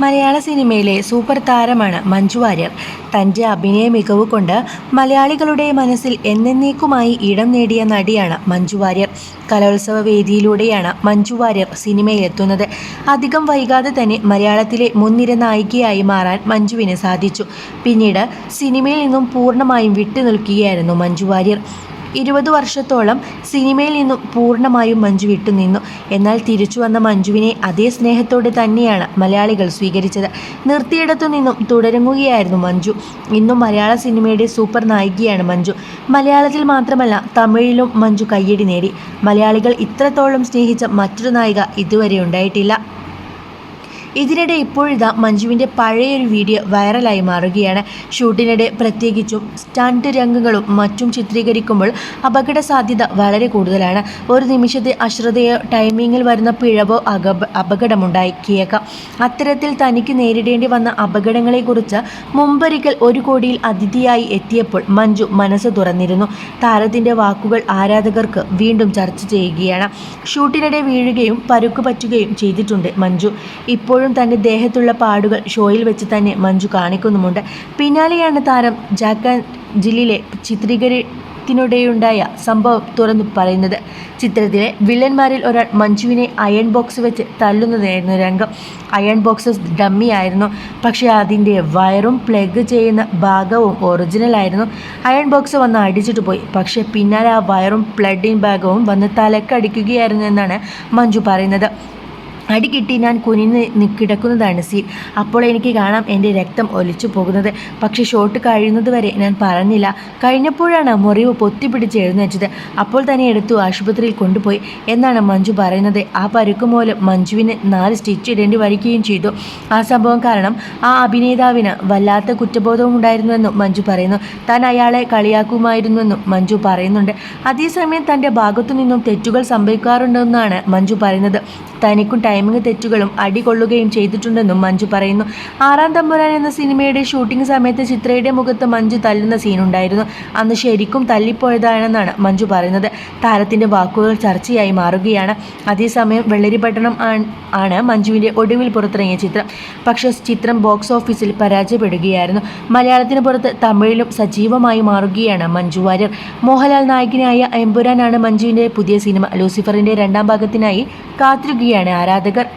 മലയാള സിനിമയിലെ സൂപ്പർ താരമാണ് മഞ്ജു വാര്യർ. തന്റെ അഭിനയ മികവ് കൊണ്ട് മലയാളികളുടെ മനസ്സിൽ എന്നേക്കുമായി ഇടം നേടിയ നടിയാണ് മഞ്ജു വാര്യർ. കലോത്സവ വേദിയിലൂടെയാണ് മഞ്ജു വാര്യർ സിനിമയിലെത്തുന്നത്. അധികം വൈകാതെ തന്നെ മലയാളത്തിലെ മുൻനിര നായികയായി മാറാൻ മഞ്ജുവിന് സാധിച്ചു. പിന്നീട് സിനിമയിൽ നിന്നും പൂർണമായും വിട്ടുനിൽക്കുകയായിരുന്നു മഞ്ജു വാര്യർ. ഇരുപത് വർഷത്തോളം സിനിമയിൽ നിന്നും പൂർണമായും മഞ്ജു വിട്ടുനിന്നു. എന്നാൽ തിരിച്ചു വന്ന മഞ്ജുവിനെ അതേ സ്നേഹത്തോടെ തന്നെയാണ് മലയാളികൾ സ്വീകരിച്ചത്. നിർത്തിയിടത്തു നിന്നും തുടരുകയായിരുന്നു മഞ്ജു. ഇന്നും മലയാള സിനിമയുടെ സൂപ്പർ നായികയാണ് മഞ്ജു. മലയാളത്തിൽ മാത്രമല്ല തമിഴിലും മഞ്ജു കയ്യടി നേടി. മലയാളികൾ ഇത്രത്തോളം സ്നേഹിച്ച മറ്റൊരു നായിക ഇതുവരെ ഉണ്ടായിട്ടില്ല. ഇതിനിടെ ഇപ്പോഴിതാ മഞ്ജുവിന്റെ പഴയൊരു വീഡിയോ വൈറലായി മാറുകയാണ്. ഷൂട്ടിനിടെ പ്രത്യേകിച്ചും സ്റ്റണ്ട് രംഗങ്ങളും മറ്റും ചിത്രീകരിക്കുമ്പോൾ അപകട സാധ്യത വളരെ കൂടുതലാണ്. ഒരു നിമിഷത്തെ അശ്രദ്ധയോ ടൈമിങ്ങിൽ വരുന്ന പിഴവോ അകബ അപകടമുണ്ടാക്കിയേക്കാം അത്തരത്തിൽ തനിക്ക് നേരിടേണ്ടി വന്ന അപകടങ്ങളെക്കുറിച്ച് മുമ്പൊരിക്കൽ ഒരു കോടിയിൽ അതിഥിയായി എത്തിയപ്പോൾ മഞ്ജു മനസ്സ് തുറന്നിരുന്നു. താരത്തിന്റെ വാക്കുകൾ ആരാധകർക്ക് വീണ്ടും ചർച്ച ചെയ്യുകയാണ്. ഷൂട്ടിനിടെ വീഴുകയും പരുക്ക് പറ്റുകയും ചെയ്തിട്ടുണ്ട് മഞ്ജു. ഇപ്പോഴും തന്റെ ദേഹത്തുള്ള പാടുകൾ ഷോയിൽ വെച്ച് തന്നെ മഞ്ജു കാണിക്കുന്നുമുണ്ട്. പിന്നാലെയാണ് താരം ജാക്കാൻ ജില്ലിലെ ചിത്രീകരണത്തിനിടെയുണ്ടായ സംഭവം തുറന്നു പറയുന്നത്. ചിത്രത്തിലെ വില്ലന്മാരിൽ ഒരാൾ മഞ്ജുവിനെ അയൺ ബോക്സ് വെച്ച് തല്ലുന്നതായിരുന്നു രംഗം. അയൺ ബോക്സ് ഡമ്മി ആയിരുന്നു. പക്ഷേ അതിന്റെ വയറും പ്ലഗ് ചെയ്യുന്ന ഭാഗവും ഒറിജിനൽ ആയിരുന്നു. അയൺ ബോക്സ് വന്ന് അടിച്ചിട്ട് പോയി. പക്ഷേ പിന്നാലെ ആ വയറും പ്ലഡിൻ ഭാഗവും വന്ന് തലക്കടിക്കുകയായിരുന്നു എന്നാണ് മഞ്ജു പറയുന്നത്. അടി കിട്ടി ഞാൻ കുനിന്ന് കിടക്കുന്നതാണ് സീൻ അപ്പോൾ എനിക്ക് കാണാം എന്റെ രക്തം ഒലിച്ചു പോകുന്നത്. പക്ഷേ ഷോട്ട് കഴിയുന്നത് വരെ ഞാൻ പറഞ്ഞില്ല. കഴിഞ്ഞപ്പോഴാണ് മുറിവ് പൊത്തിപ്പിടിച്ച് എഴുന്നേറ്റത്. അപ്പോൾ തന്നെ എടുത്തു ആശുപത്രിയിൽ കൊണ്ടുപോയി. എന്നാണ് മഞ്ജു പറയുന്നത്. ആ പരുക്ക് മൂലം മഞ്ജുവിന് നാല് സ്റ്റിച്ച് ഇടേണ്ടി വരികയും ചെയ്തു. ആ സംഭവം കാരണം ആ അഭിനേതാവിന് വല്ലാത്ത കുറ്റബോധവും ഉണ്ടായിരുന്നുവെന്നും മഞ്ജു പറയുന്നു. താൻ അയാളെ കളിയാക്കുമായിരുന്നുവെന്നും മഞ്ജു പറയുന്നുണ്ട്. അതേസമയം തന്റെ ഭാഗത്തു നിന്നും തെറ്റുകൾ സംഭവിക്കാറുണ്ടെന്നാണ് മഞ്ജു പറയുന്നത്. തനിക്കും ടൈമിംഗ് തെറ്റുകളും അടികൊള്ളുകയും ചെയ്തിട്ടുണ്ടെന്നും മഞ്ജു പറയുന്നു. ആറാം തമ്പുരാൻ എന്ന സിനിമയുടെ ഷൂട്ടിംഗ് സമയത്ത് ചിത്രയുടെ മുഖത്ത് മഞ്ജു തല്ലുന്ന സീനുണ്ടായിരുന്നു. അന്ന് ശരിക്കും തല്ലിപ്പോയതാണെന്നാണ് മഞ്ജു പറയുന്നത്. താരത്തിന്റെ വാക്കുകൾ ചർച്ചയായി മാറുകയാണ്. അതേസമയം വെള്ളരിപട്ടണം ആണ് മഞ്ജുവിന്റെ ഒടുവിൽ പുറത്തിറങ്ങിയ ചിത്രം. പക്ഷേ ചിത്രം ബോക്സ് ഓഫീസിൽ പരാജയപ്പെടുകയായിരുന്നു. മലയാളത്തിന് പുറത്ത് തമിഴിലും സജീവമായി മാറുകയാണ് മഞ്ജു വാര്യർ. മോഹൻലാൽ നായകനായ എമ്പുരാനാണ് മഞ്ജുവിന്റെ പുതിയ സിനിമ ലൂസിഫറിന്റെ രണ്ടാം ഭാഗത്തിനായി കാത്തിരിക്കുകയാണ് యాదగర్